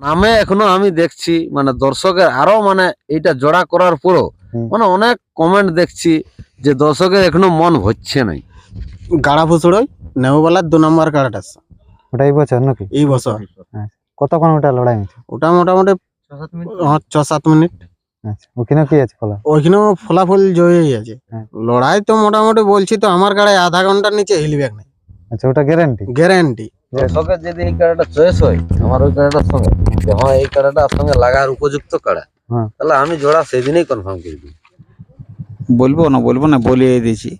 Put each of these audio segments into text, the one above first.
নামে এখনও আমি দেখছি মানে দর্শকের আরও মানে এইটা জোড়া করার পরও মানে অনেক কমেন্ট দেখছি যে দর্শকের এখনও মন ভরছে নাই। গাড়া ফুসুড়ই নেওয়ালার দু নম্বর কাড়াটা ওটা এই বছর নাকি? এই বছর। কতক্ষণ ওটা লড়াই হয়েছে? ওটা মোটামুটি হ্যাঁ, ছ সাত মিনিট। আচ্ছা ওখানে কি আছে ফলা ওইখানেও ফলাফল জয়ই আছে হ্যাঁ। লড়াই তো মোটামুটি বলছি তো আমার গাড়ায় আধা ঘণ্টার নিচে হিলবে না আচ্ছা ওটা গ্যারান্টি গ্যারান্টি দর্শকের যদি এই কাড়াটা চয়েস হয় আমার ওই কাড়াটার সঙ্গে যে হ্যাঁ এই কাড়াটার সঙ্গে লাগার উপযুক্ত কাড়া হ্যাঁ। তাহলে আমি জোড়া সেদিনই কনফার্ম করে দিই বলব না বলব না বলিয়ে দিয়েছি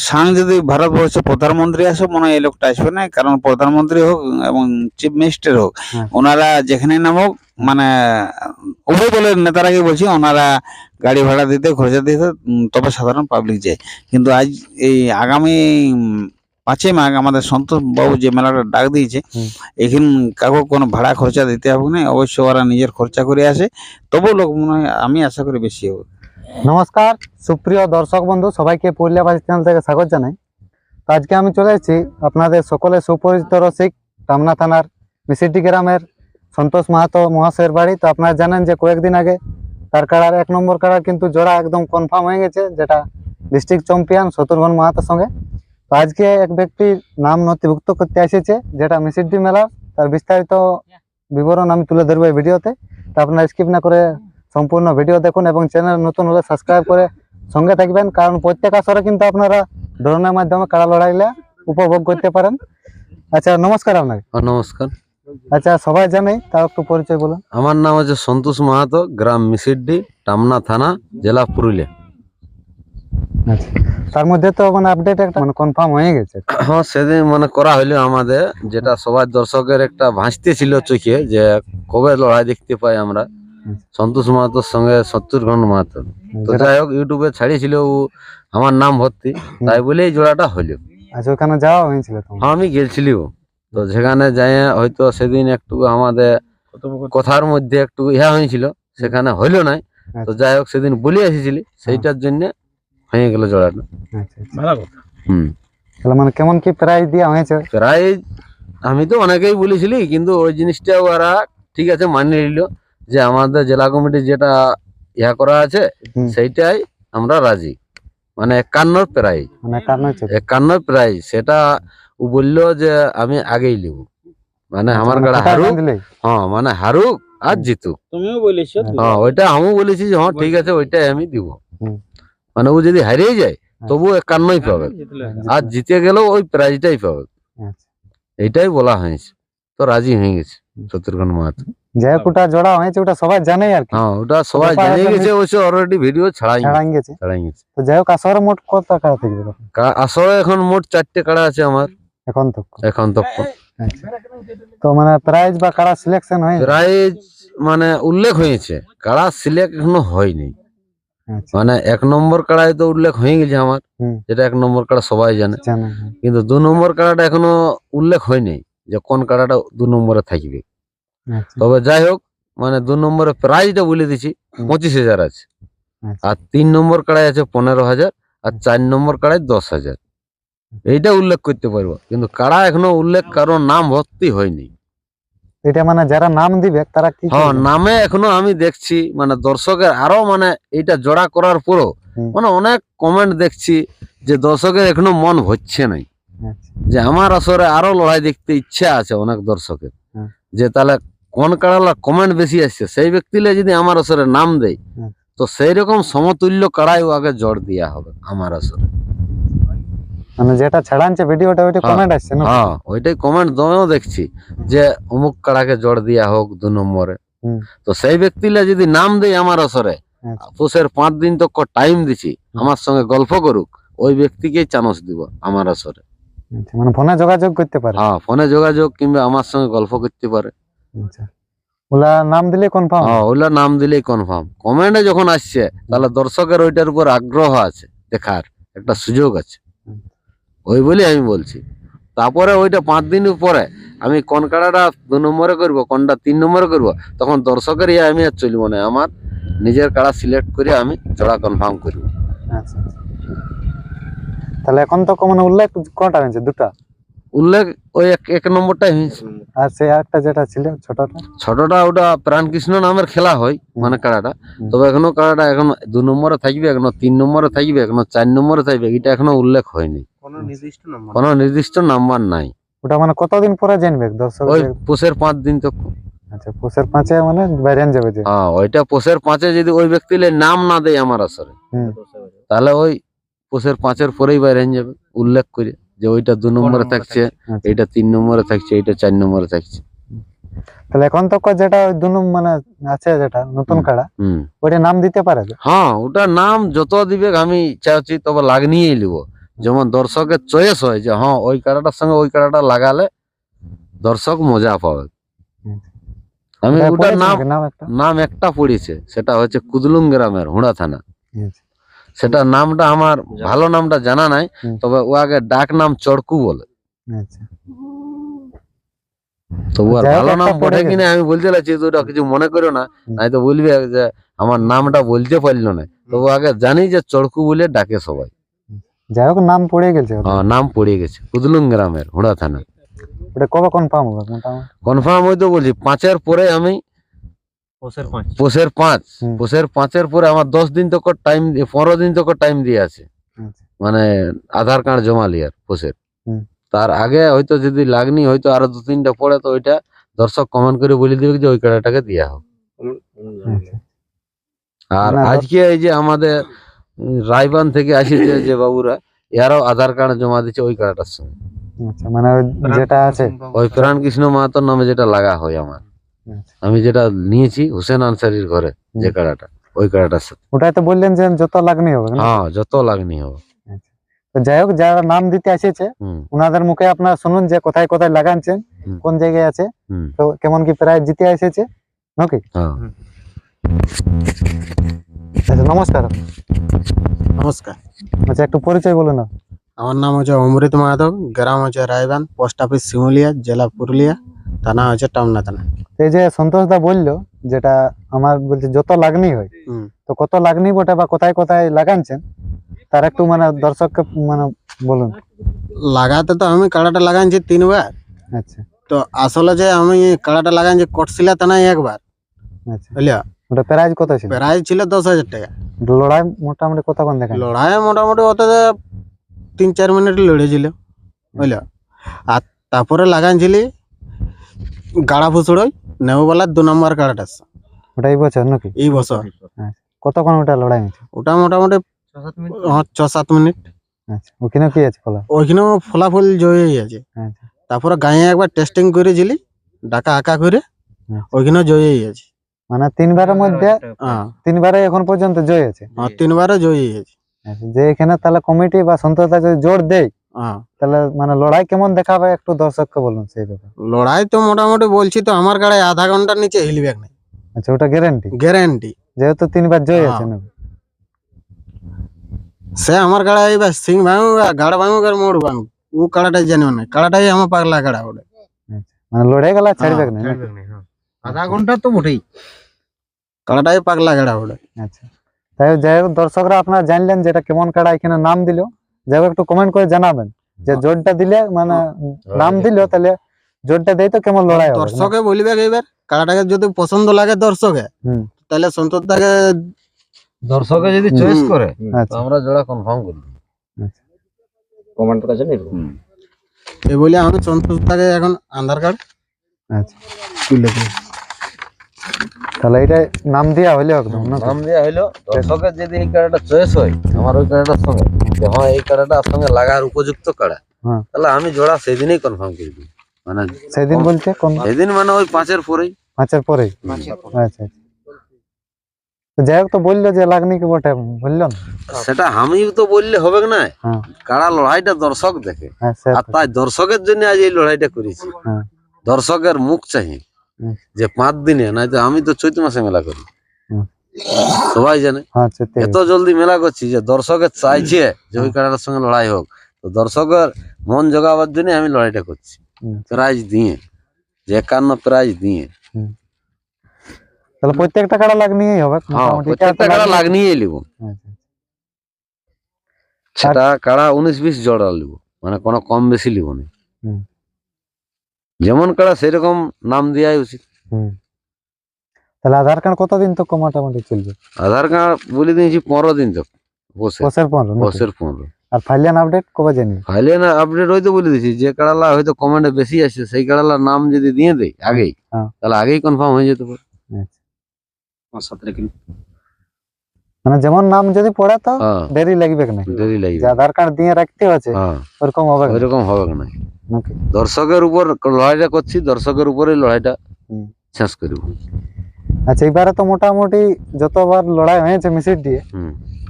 সাং যদি ভারতবর্ষে প্রধানমন্ত্রী আসে মনে হয় এই লোকটা আসবে না কারণ প্রধানমন্ত্রী হোক এবং চিফ মিনিস্টার হোক হ্যাঁ। ওনারা যেখানে নামুক মানে উভয় দলের নেতারাকে বলছি ওনারা গাড়ি ভাড়া দিতে খরচা দিতে তবে সাধারণ পাবলিক যায় কিন্তু আজ এই আগামী পাঁচই মাঘ আমাদের সন্তোষ বাবু যে মেলাটা ডাক দিয়েছে। এখানে কাউকে কোনো ভাড়া খরচা দিতে হবে না অবশ্য ওরা নিজের খরচা করে আসে। তবুও লোক মনে হয় আমি আশা করি বেশি হবে। নমস্কার সুপ্রিয় দর্শক বন্ধু সবাইকে পুরুলিয়াবাসী চ্যানেল থেকে স্বাগত জানাই। তো আজকে আমি চলে এসেছি আপনাদের সকলে সুপরিচিত রসিক টামনা থানার মিসিডি গ্রামের সন্তোষ মাহাতো মহাশয়ের বাড়ি। তো আপনারা জানেন যে কয়েকদিন আগে তার কাড়ার এক নম্বর কাড়ার কিন্তু জোড়া একদম কনফার্ম হয়ে গেছে যেটা ডিস্ট্রিক্ট চ্যাম্পিয়ন শত্রুঘ্ন মাহাতোর সঙ্গে। তো আজকে এক ব্যক্তির নাম নথিভুক্ত করতে এসেছে যেটা মিসিডি মেলা তার বিস্তারিত বিবরণ আমি তুলে ধরবো এই ভিডিওতে। তা আপনারা স্কিপ না করে সম্পূর্ণ ভিডিও দেখুন এবং চ্যানেল নতুন হলে সাবস্ক্রাইব করে সঙ্গে থাকবেন কারণ প্রত্যেক আসরে কিন্তু আপনারা ড্রোনের মাধ্যমে কাড়া লড়াইলে উপভোগ করতে পারেন। আচ্ছা নমস্কার আপনাকে। নমস্কার। আচ্ছা সবাই জানেই তাও একটু পরিচয় বলুন। আমার নাম হচ্ছে সন্তোষ মাহাতো গ্রাম মিসিড্ডি টামনা থানা জেলা পুরুলিয়া। আচ্ছা। তার মধ্যে তো মানে আপডেট একটা মানে কনফার্ম হয়ে গেছে। হ্যাঁ সেদিন মানে করা হইল আমাদের যেটা সবার দর্শকের একটা ভাসতে ছিল চোখে যে কবে লড়াই দেখতে পাই আমরা। সন্তোষ মাহাতোর সঙ্গে শত্রুঘ্ন মাহাতো তো যাই হোক ইউটিউবে ছাড়িয়েছিল ও আমার নাম ভর্তি তাই বলে এই জোড়াটা হইল। আচ্ছা ওখানে যাওয়া হয়েছিল হ্যাঁ আমি গেছিলিও তো সেখানে যাই হয়তো সেদিন একটু আমাদের কথার মধ্যে একটু ইহা হয়েছিল সেখানে হইল নাই। তো যাই হোক সেদিন বলে এসেছিলি সেইটার জন্য হয়ে গেল জোড়াটা আচ্ছা আচ্ছা। হুম। তাহলে মানে কেমন কি প্রাইস দেওয়া হয়েছে? আমি তো অনেকেই বলেছিলি কিন্তু ওই জিনিসটা ওরা ঠিক আছে মানিয়ে নিল যে আমাদের জেলা কমিটি যেটা ইয়া করা আছে হুম। সেইটাই আমরা রাজি। মানে একান্নর প্রাইজ মানে একান্নর প্রাইজ সেটা ও বলল যে আমি আগেই নিব। মানে আমার মানে গাড়া হারুক? হ্যাঁ মানে হারুক আর জিতুক। তুমিও বলেছ হ্যাঁ ওইটা আমিও বলেছি যে হ্যাঁ ঠিক আছে ওইটাই আমি দিব। হুম। মানে ও যদি হারিয়ে যায় তবু একান্নই পাবে। আর জিতে গেলেও ওই প্রাইজটাই পাবে। আচ্ছা। এইটাই বলা হয়েছে। তো রাজি হয়ে গেছে শত্রুঘ্ন মাহাতো। যাই হোক ওটা জোড়া হয়েছে ওটা সবাই জানেই আর কি। হ্যাঁ ওটা সবাই জেনে গেছে অলরেডি ভিডিও ছাড়াই ছাড়াই গেছে। ছাড়াই গেছে। তো যাই হোক আসরে মোট কত থাকবে? এখন মোট চারটে কাড়া আছে আমার? এখন তো। এখন তো। আচ্ছা। তো মানে প্রাইজ বা কারা সিলেকশন হয় প্রাইজ মানে উল্লেখ হয়েছে কাড়া সিলেক্ট এখনও হয়নি। মানে এক নম্বর কাড়ায় তো উল্লেখ হয়ে গেছে আমার। যেটা এক নম্বর কাড়া সবাই জানে। হ্যাঁ। কিন্তু দু নম্বর কাড়াটা এখনও উল্লেখ হয়নি যে কোন কাড়াটা দু নম্বরে থাকবে। আচ্ছা। তবে যাই হোক মানে দু নম্বরে প্রাইজটা বলে দিছি পঁচিশ হাজার আছে। আচ্ছা। আর তিন নম্বর কাড়াই আছে পনেরো হাজার আর চার নম্বর কাড়াই দশ হাজার। এইটা উল্লেখ করতে পারব। কিন্তু কাড়া এখনও উল্লেখ কারণ নাম ভর্তি হয়নি। এটা মানে যারা নাম দিবে তারা কি হ্যাঁ নামে এখনও আমি দেখছি মানে দর্শকের আরও মানে জোড়া করার পরও মানে অনেক কমেন্ট দেখছি যে দর্শকের এখনও মন ভরছে নাই। আচ্ছা। যে আমার আসরে আরও লড়াই দেখতে ইচ্ছা আছে অনেক দর্শকের। যে তাহলে কোন কাড়ালা কমেন্ট বেশি আসছে? সেই ব্যক্তিলে যদি আমার আসরে নাম দেয় তো সেই রকম সমতুল্য কাড়াই আগে জড় দেওয়া হবে আমার আসরে। মানে যেটা ছাড়ানছে ভিডিওটা ওইটা হ্যাঁ। কমেন্ট আসছে না? হ্যাঁ ওইটাই কমেন্ট দমেও দেখছি যে অমুক কাড়াকে জড় দেওয়া হোক দু নম্বরে। তো সেই ব্যক্তিলে যদি নাম দেয় আমার আসরে আচ্ছা। পুষের পাঁচ দিন তো টাইম দিছি আমার সঙ্গে গল্প করুক ওই ব্যক্তিকেই চানস দিব আমার আসরে আচ্ছা, মানে ফোনে যোগাযোগ করতে পারে? হ্যাঁ ফোনে যোগাযোগ কিংবা আমার সঙ্গে গল্প করতে পারে। আচ্ছা। ওলা নাম দিলে কনফার্ম হ্যাঁ ওগুলা নাম দিলেই কনফার্ম কমেন্টে যখন আসছে তাহলে দর্শকের ওইটার উপর আগ্রহ আছে দেখার একটা সুযোগ আছে। ওই বলে আমি বলছি। তারপরে ওইটা পাঁচ দিন পরে আমি কোন কাড়াটা দু নম্বরে করব, কোনটা তিন নম্বরে করব, তখন দর্শকের ইয়ে আমি আর চলবো না, আমার নিজের কাড়া সিলেক্ট করে আমি চড়া কনফার্ম করব। আচ্ছা আচ্ছা। তাহলে এখন তো মানে উল্লেখ কটা হয়েছে দুটা? উল্লেখ ওই এক এক নম্বরটাই হয়েছে আর সে একটা যেটা ছিল ছোটটা? ছোটটা ওটা প্রাণকৃষ্ণ নামের খেলা হয় মানে কাড়াটা। তবে এখনও কাড়াটা এখন দু নম্বরে থাকবে এখনও তিন নম্বরে থাকবে এখনও চার নম্বরে থাকবে এটা এখনও উল্লেখ হয়নি। কোনো নির্দিষ্ট নাম্বার? কোনো নির্দিষ্ট নাম্বার নাই। ওটা মানে কতদিন পরে জানবে দর্শক? ওই পোষের পাঁচ দিন তো। আচ্ছা পুষের পাঁচে মানে বাইরে যাবে যে। হ্যাঁ ওইটা পোষের পাঁচে যদি ওই ব্যক্তি নাম না দেয় আমার আসরে। তাহলে ওই পোষের পাঁচের পরেই বাইরে হয়ে যাবে উল্লেখ করে। যে ওইটা দু নম্বরে থাকছে আচ্ছা। এইটা তিন নম্বরে থাকছে এটা চার নম্বরে থাকছে। তাহলে এখন তো যেটা ওই মানে আছে যেটা নতুন কাড়া হুম। নাম দিতে পারে হ্যাঁ ওটা নাম যত দিবে আমি চাচ্ছি তবে লাগনিয়েই নিব যেমন দর্শকের চয়েস হয় যে হ্যাঁ ওই কাড়াটার সঙ্গে ওই কাড়াটা লাগালে দর্শক মজা পাবে। আমি ওটা নাম নাম একটা। পড়েছে সেটা হচ্ছে কুদলুং গ্রামের হুড়া থানা। আচ্ছা। সেটা নামটা আমার ভালো নামটা জানা নাই তবে ও আগে ডাক নাম চড়কু বলে। আচ্ছা। তো ও আর যাই হোক, ভালো নাম পড়ে পড়ে কিনা আমি বলতে লাগছি ওটা কিছু মনে করো না নাই তো বলবে যে আমার নামটা বলতে পারল না। তো ও আগে জানি যে চড়কু বলে ডাকে সবাই। যাই হোক নাম পড়ে গেছে হ্যাঁ, নাম পড়ে গেছে। কুদলুং গ্রামের হুড়া থানা। ওটা কবে কনফার্ম হবে বলছি পাঁচের পরে আমি পোষের পাঁচ। পোষের পাঁচের পরে আমার দশ দিন তো টাইম পনেরো দিন তো টাইম দিয়ে আছে। আচ্ছা। মানে আধার কার্ড জমা লিয়ার পোষের তার আগে হয়তো যদি লাগনি হয়তো আরও দু তিনটা পরে তো ওইটা দর্শক কমেন্ট করে বলে দিবে যে ওই কার্ডটাকে দেওয়া হোক। আচ্ছা। আর আজকে এই যে আমাদের রায়বান থেকে আসিছে যে বাবুরা এরাও আধার কার্ড জমা দিচ্ছে ওই কার্ডটার সঙ্গে। আচ্ছা মানে যেটা আছে। ওই প্রাণ কৃষ্ণ মাহাতোর নামে যেটা লাগা হয় আমার। আমি যেটা নিয়েছি হোসেন আনসারির ঘরে যে। কাড়াটা ওই কাড়াটার সাথে। ওটাই তো বললেন যে যত লাগনি হবে হ্যাঁ যত লাগনি হবে। তো যাই হোক যারা নাম দিতে এসেছে ওনাদের মুখে আপনারা শুনুন যে কোথায় কোথায় লাগাচ্ছেন হুম। কোন জায়গায় আছে হুম। তো কেমন কি প্রায় জিতে এসেছে নাকি? হ্যাঁ। আচ্ছা নমস্কার। নমস্কার। আচ্ছা একটু পরিচয় বলুন না। আমার নাম হচ্ছে অমৃত মাধব গ্রাম হচ্ছে রায়বান পোস্ট অফিস শিমুলিয়া জেলা পুরুলিয়া থানা হচ্ছে টামনা থানা এই যে সন্তোষ দা বলল যেটা আমার বলছে যত লাগনি হয় তো কত লাগনি বটে বা কোথায় কোথায় লাগাচ্ছেন তার একটু মানে দর্শককে মানে বলুন। লাগাতে তো আমি কাড়াটা লাগাইছি তিনবার। আচ্ছা। তো আসলে যে আমি কাড়াটা লাগাইছি কটশিলা থানায় একবার। আচ্ছা। বুঝলিয়া ওটা প্রাইজ কত ছিল? প্রাইজ ছিল দশ হাজার টাকা। লড়াই মোটামুটি কতক্ষণ দেখা লড়াই মোটামুটি ওতে তিন চার মিনিট লড়েছিল বুঝলো? আর তারপরে লাগাইছিলি গাড়া ফুসুড়ই নেওয়ালার দু নম্বর কাড়াটা ওটা এই বছর নাকি? এই বছর। কতক্ষণ ওটা লড়াই হয়েছে? ওটা মোটামুটি হ্যাঁ, ছ সাত মিনিট। আচ্ছা ওখানে কি আছে ফলা? ওইখানেও ফলাফল জয়ই আছে আচ্ছা। তারপরে গায়ে একবার টেস্টিং করেছিলি ডাকা আঁকা করে আচ্ছা। ওইখানেও জয়ই আছে মানে তিনবারের মধ্যে হ্যাঁ। তিনবারে এখন পর্যন্ত জয় আছে হ্যাঁ, তিনবারও জয়ই আছে আচ্ছা, যে এখানে তাহলে কমিটি বা সন্তোষদা যদি জোর দেয় হ্যাঁ। তাহলে মানে লড়াই কেমন দেখাবে একটু দর্শককে বলুন সেই ব্যাপারে। লড়াই তো মোটামুটি বলছি তো আমার গাড়ি আধা ঘণ্টার নিচে হিলবে না আচ্ছা ওটা গ্যারান্টি গ্যারান্টি যেহেতু তিনবার জয় হ্যাঁ। আছে না। সে আমার গাড়া এবার সিং আর গাড়া ভাঙুক আর মোড় ভাঙুক ও কাড়াটাই জানিও না কাড়াটাই আমার পাগলা কাড়া ওটা মানে লড়াই গেলা ছাড়বে না? আধা ঘণ্টা তো মোটেই কাড়াটাই পাগলা কাড়া ওটা আচ্ছা। তাই যাই হোক দর্শকরা আপনারা জানলেন যেটা কেমন কাড়া এখানে নাম দিল। যাই হোক একটু কমেন্ট করে জানাবেন যে জোরটা দিলে মানে নাম দিল তাহলে জোরটা দেয় তো কেমন লড়াই হবে? দর্শকে বলবে এবার কাড়াটাকে যদি পছন্দ লাগে দর্শকে হুম। তাহলে সন্তোষ দাকে দর্শকে যদি চয়েস করে তো আচ্ছা। আমরা জোড়া কনফার্ম করি। এই বলে আমি সন্তোষ দাকে এখন আধার কার্ড আচ্ছা। তুলে দিই। তাহলে এটা নাম দেওয়া হইলে একদম না নাম দেওয়া হইল দর্শকের যদি এই কাড়াটা চয়েস হয় আমার ওই কাড়াটার সঙ্গে যে হ্যাঁ এই কাড়াটার সঙ্গে লাগার উপযুক্ত কাড়া হ্যাঁ। তাহলে আমি জোড়া সেদিনই কনফার্ম করে দিই। মানে সেদিন বলতে কোন সেদিন মানে ওই পাঁচের পরেই। পাঁচের পরেই? আচ্ছা আচ্ছা। যাই হোক তো বলল যে লাগনি কি বটে বলল সেটা আমি তো বললে হবে না হ্যাঁ। কাড়া লড়াইটা দর্শক দেখে। হ্যাঁ আর তাই দর্শকের জন্য আজ এই লড়াইটা করেছি। হ্যাঁ। দর্শকের মুখ চাই। হুম। যে পাঁচ দিনে নাই তো আমি তো চৈত মাসে মেলা করি। সবাই জানে। হ্যাঁ এত জলদি মেলা করছি যে দর্শকের চাইছে যে ওই কাড়াটার সঙ্গে লড়াই হোক। তো দর্শকের মন জোগাবার জন্য আমি লড়াইটা করছি। প্রাইজ দিয়ে যে একান্ন প্রাইজ দিয়ে। তাহলে প্রত্যেকটা কাড়া হবে প্রত্যেকটা নিব আচ্ছা, সেটা উনিশ বিশ জোড়া নিব মানে কোনো কম বেশি নিব না। যেমন কাড়া সেরকম নাম দেওয়াই উচিত। হুম। তাহলে আধার কার্ড কতদিন তো মোটামুটি চলবে? আধার কার্ড বলে দিয়েছি পনেরো দিন তো বছর পনেরো? বছর পনেরো। আর ফাইলিয়ান আপডেট কবে জানিয়ে ফাইলে না আপডেট হয়তো বলে দিয়েছি যে কাড়ালা হয়তো কমেন্টে বেশি আসছে সেই কাড়ালার নাম যদি দিয়ে দেয় আগেই হ্যাঁ। তাহলে আগেই কনফার্ম হয়ে যেতে পারে। মানে যেমন নাম যদি পড়ে তো হ্যাঁ। দেরি লাগবে না? দেরি লাগবে। আধার কার্ড দিয়ে রাখতে হচ্ছে হ্যাঁ। ওরকম হবে হবে না? দর্শকের উপর লড়াইটা করছি দর্শকের উপরে লড়াইটা। শেষ করব। আচ্ছা এবারে তো মোটামুটি যতবার লড়াই হয়েছে মিসির দিয়ে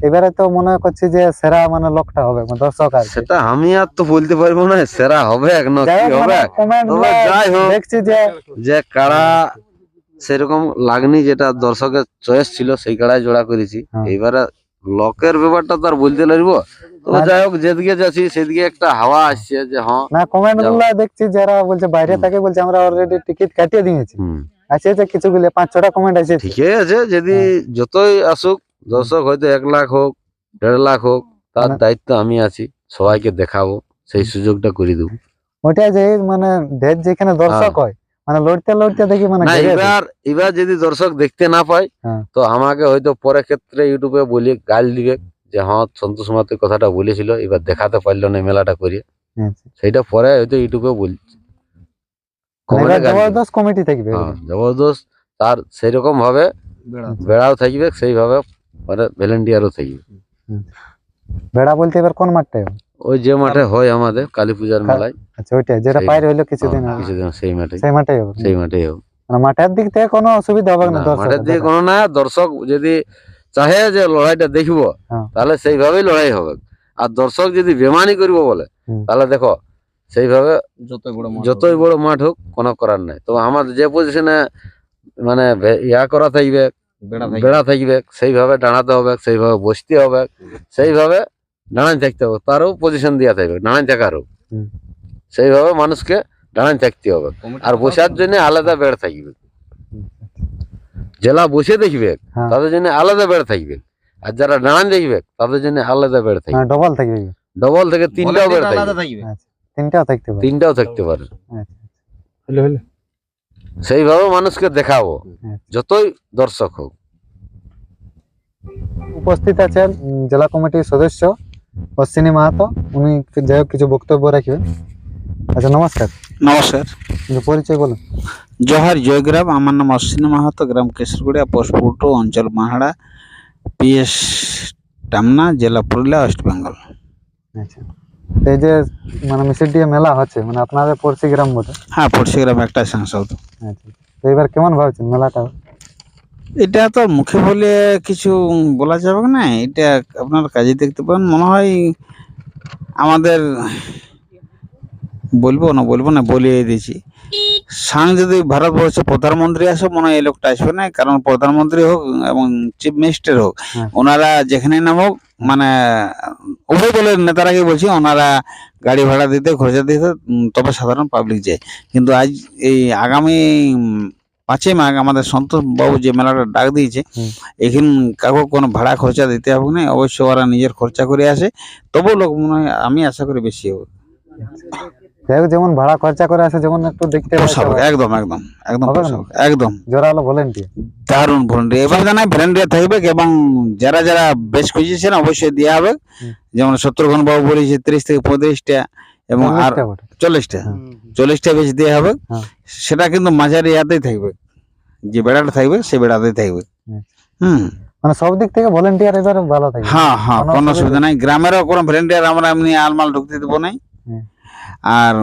এবারে তো মনে করছি যে সেরা মানে লোকটা হবে মানে দর্শক আর সেটা আমি আর তো বলতে পারব না সেরা হবে এক না কি হবে। মানে তবে যাই হোক দেখছি যে যে কাড়া সেরকম লাগনি যেটা দর্শকের চয়েস ছিল সেই কাড়ায় জোড়া করেছি। হ্যাঁ। এইবারে লকের ব্যাপারটা তো আর বলতে লাগবো। তো যাই হোক যেদিকে যাচ্ছি সেদিকে একটা হাওয়া আসছে যে হ্যাঁ না কমেন্ট। গুলা দেখছি যারা বলছে বাইরে থাকে বলছে আমরা অলরেডি টিকিট কাটিয়ে দিয়েছি। আছে যে কিছু গুলো পাঁচ ছটা কমেন্ট আছে। ঠিকই আছে যদি যতই আসুক দর্শক হয়তো এক লাখ হোক দেড় লাখ হোক তার দায়িত্ব আমি আছি সবাইকে দেখাবো সেই সুযোগটা করে দেবো। ওটা যে মানে যেখানে দর্শক হয় মানে লড়তে লড়তে দেখি মানে। এবার এবার যদি দর্শক দেখতে না পায় হ্যাঁ। তো আমাকে হয়তো পরে ক্ষেত্রে ইউটিউবে বলি গাল দিবে যে হ্যাঁ সন্তোষ মাতে কথাটা বলেছিল এবার দেখাতে পারল না মেলাটা করে আচ্ছা। সেইটা পরে হয়তো ইউটিউবে বলছি মানে। জবরদস্ত কমিটি থাকবে হ্যাঁ জবরদস্ত তার সেরকম ভাবে বেড়াও থাকবে সেইভাবে মানে ভলেন্টিয়ারও থাকবে বেড়া বলতে এবার কোন মাঠটা ওই যে মাঠে হয় আমাদের কালী পূজার মেলায়। আচ্ছা ওইটা যেটা হইল কিছুদিন আগে। কিছুদিন সেই মাঠে। সেই মাঠেই হবে। সেই মাঠেই হবে। মানে মাঠের দিক থেকে কোনো অসুবিধা হবে না মাঠের দিকে কোনো না দর্শক যদি চাহে যে লড়াইটা দেখব হ্যাঁ। তাহলে সেইভাবেই লড়াই হবে। আর দর্শক যদি বেমানি করব বলে তাহলে দেখো সেইভাবে যতই বড় যতই বড় মাঠ হোক কোনো করার নাই। তো আমাদের যে পজিশনে মানে ইয়া করা থাকবে। বেড়া থাকবে সেইভাবে দাঁড়াতে হবে সেইভাবে বসতে হবে সেইভাবে দাঁড়ান থাকতে হবে তারও পজিশন দেওয়া থাকবে দাঁড়ান থাকারও হুম। সেইভাবে মানুষকে দাঁড়ান থাকতে হবে আর বসার জন্য আলাদা বেড় থাকবে জেলা বসে দেখবে হ্যাঁ। তাদের জন্য আলাদা বেড় থাকবে আর যারা দাঁড়ান দেখবে তাদের জন্য আলাদা বেড় থাকবে হ্যাঁ ডবল থাকবে ডবল থেকে তিনটাও বেড় থাকবে তিনটাও থাকতে পারে তিনটাও থাকতে পারে হলো হলো সেইভাবে মানুষকে দেখাবো আচ্ছা। যতই দর্শক হোক উপস্থিত আছেন উম, জেলা কমিটির সদস্য অশ্বিনী মাহাতো উনি যাই হোক কিছু বক্তব্য রাখবেন। আচ্ছা নমস্কার। নমস্কার। পরিচয় বলুন। জোহার জয়গ্রাম আমার নাম অশ্বিনী মাহাতো গ্রাম কেশরগুড়িয়া পোস্ট পুটো অঞ্চল মাহাড়া পিএস টামনা জেলা পুরুলিয়া ওয়েস্ট বেঙ্গল। আচ্ছা। এই যে মানে মিসির দিয়ে মেলা হচ্ছে মানে আপনাদের পড়শি গ্রাম বটে? হ্যাঁ পড়শি গ্রাম একটা সাংসদ। আচ্ছা। তো এবার কেমন ভাবছেন মেলাটা? এটা তো মুখে বলে কিছু বলা যাবে না এটা আপনার কাজে দেখতে পারেন। মনে হয় আমাদের বলব না বলব না বলিয়ে দিয়েছি। সাং যদি ভারতবর্ষে প্রধানমন্ত্রী আসে মনে হয় এই লোকটা আসবে না কারণ প্রধানমন্ত্রী হোক এবং চিফ মিনিস্টার হোক হ্যাঁ। ওনারা যেখানে নামুক মানে উভয় দলের নেতারাকে বলছি ওনারা গাড়ি ভাড়া দিতে খরচা দিতে তবে সাধারণ পাবলিক যায়। কিন্তু আজ এই আগামী পাঁচই মাঘ আমাদের সন্তোষ বাবু যে মেলাটা ডাক দিয়েছে। এখানে কাউকে কোনো ভাড়া খরচা দিতে হবে না অবশ্যই ওরা নিজের খরচা করে আসে। তবুও লোক মনে হয় আমি আশা করি বেশি হবে। যেমন ভাড়া খরচা করে আসে যেমন একটু দেখতে একদম একদম একদম একদম। জোরালো ভলেন্টিয়ার দারুণ ভলেন্টিয়ার এবার জানাই ভলেন্টিয়ার থাকবে এবং যারা যারা বেশ খুঁজেছেন অবশ্যই দেওয়া হবে। যেমন শত্রুঘ্ন বাবু বলেছে তিরিশ থেকে পঁয়ত্রিশটা এবং আর চল্লিশটা। চল্লিশটা বেশ দেওয়া হবে। হ্যাঁ। সেটা কিন্তু মাঝারি ইয়াতেই থাকবে। যে বেড়াটা থাকবে সে বেড়াতেই থাকবে। হুম। হুম। মানে সব দিক থেকে ভলেন্টিয়ার এবার ভালো থাকে হ্যাঁ হ্যাঁ কোনো অসুবিধা নাই। গ্রামেরও কোনো ভলেন্টিয়ার আমরা এমনি আলমাল ঢুকতে দেবো নাই। আর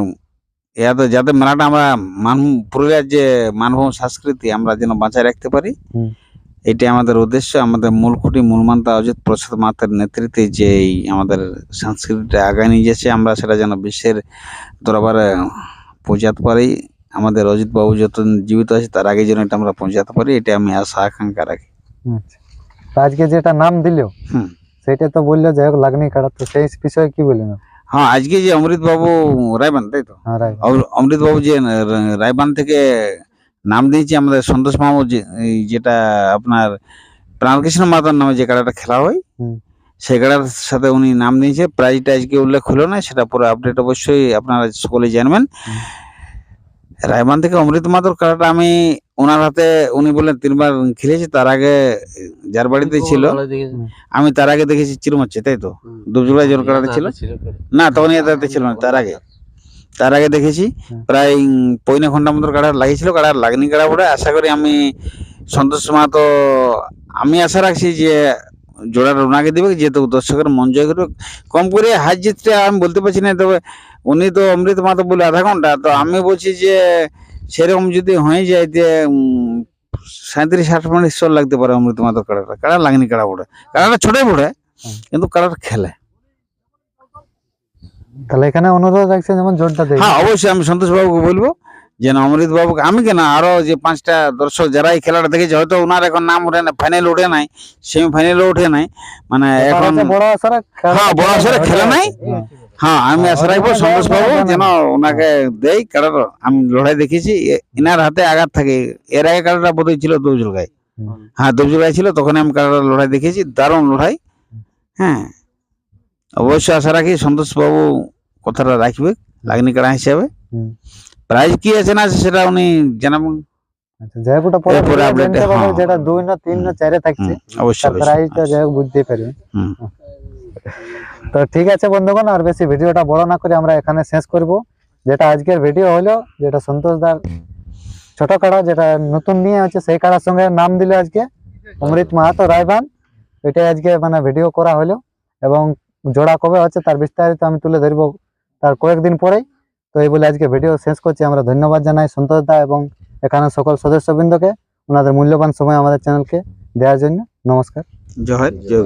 ইয়াতে যাতে মেলাটা আমরা মান পুরুলিয়ার যে মানভূম সংস্কৃতি আমরা যেন বাঁচায় রাখতে পারি। এটাই আমাদের উদ্দেশ্য আমাদের মূল খুঁটি মূল মান্তা অজিত প্রসাদ মাতার নেতৃত্বে যে আমাদের সংস্কৃতিটা আগায় নিয়ে যাচ্ছে আমরা সেটা যেন বিশ্বের দরবারে পৌঁছাতে পারি। আমাদের অজিত বাবু যত জীবিত আছে তার আগে যেন এটা আমরা পৌঁছাতে পারি এটা আমি আশা আকাঙ্ক্ষা রাখি। আচ্ছা। আজকে যেটা নাম দিল হুম। সেটা তো বলল যাই হোক লাগনি কাটা তো সেই বিষয়ে কি বললেন হ্যাঁ আজকে যে অমৃত বাবু রায়বান তাই তো? হ্যাঁ রাইট অমৃত বাবু যে রায়বান থেকে নাম দিয়েছি আমাদের সন্তোষ মামু যেটা আপনার প্রাণকৃষ্ণ মাতার নামে যে খেলাটা খেলা হয়। সেই খেলার সাথে উনি নাম দিয়েছে। প্রাইজটা আজকে উল্লেখ হলো না সেটা পুরো আপডেট অবশ্যই আপনারা সকলে জানবেন। রায়বান থেকে অমৃত মাতর কাড়াটা আমি ওনার হাতে উনি বললেন তিনবার খেলেছি তার আগে যার বাড়িতে ছিল আমি তার আগে দেখেছি চিরমাচ্ছে তাই তো? দুবজুড়ায় জোর কাড়াটা ছিল? না তখন এতে ছিল না তার আগে। তার আগে দেখেছি। প্রায় উম, পৌনে ঘণ্টা মতো কাড়া লাগিয়েছিল কাড়া লাগনি কাড়া বলে আশা করি আমি সন্তোষ মাহাতো আমি আশা রাখছি যে জোড়া রোনাকে দেবে যেহেতু দর্শকের মন জয় করবে। কম করে হার জিতটা আমি বলতে পারছি না তবে উনি তো অমৃত মাহাতো বলে আধা ঘণ্টা তো আমি বলছি যে সেরকম যদি হয়ে যায় যে সাঁত্রিশ ষাট মিনিট ঈশ্বর লাগতে পারে অমৃত মাহাতো কাড়াটা কাড়া লাগনি কাড়া পড়ে কাড়াটা ছোটই পড়ে কিন্তু কাড়াটা খেলে। তাহলে এখানে অনুরোধ রাখছেন যেমন জোরটা দেয় হ্যাঁ অবশ্যই আমি সন্তোষ বাবুকে বলব যেন অমৃত বাবুকে আমি কেন আরও যে পাঁচটা দর্শক যারা এই খেলাটা দেখেছে হয়তো ওনার এখন নাম উঠে না ফাইনাল উঠে নাই সেমি ফাইনালও উঠে নাই মানে এখন বড় আসারা হ্যাঁ, বড় আশারা খেলে নাই। হ্যাঁ আমি আশা রাখব হ্যাঁ, সন্তোষ বাবু হ্যাঁ, যেন ওনাকে দেই কারণ আমি লড়াই দেখেছি এনার হাতে আঘাত থাকে। এর আগে কারাটা বোধহয় ছিল দবজুল গায়ে হ্যাঁ দবজুল গায়ে ছিল তখন আমি কারাটা লড়াই দেখেছি দারুণ লড়াই। হ্যাঁ অবশ্যই আশা রাখি সন্তোষ বাবু কথাটা রাখবে লাগনি কারা হিসাবে। প্রাইজ কি আছে না আছে সেটা উনি জানাবেন। আচ্ছা পরে হ্যাঁ। যেটা দুই না তিন না চারে থাকছে। অবশ্যই অবশ্যই। প্রাইসটা যাই হোক বুঝতেই তো ঠিক আছে বন্ধুগণ আর বেশি ভিডিওটা বড় না করে আমরা এখানে শেষ করব। যেটা আজকের ভিডিও হলো যেটা ছোট কাড়া যেটা নতুন নিয়ে হচ্ছে সেই কাড়ার সঙ্গে নাম দিল আজকে। অমৃত মাহাতো রায়বান। এটা আজকে মানে ভিডিও করা হলো। এবং জোড়া কবে হচ্ছে তার বিস্তারিত আমি তুলে ধরব তার কয়েকদিন পরেই। তো এই বলে আজকে ভিডিও শেষ করছি। আমরা ধন্যবাদ জানাই সন্তোষ দা এবং এখানে সকল সদস্যবৃন্দকে। ওনাদের মূল্যবান সময় আমাদের চ্যানেলকে দেওয়ার জন্য নমস্কার। জয় জয়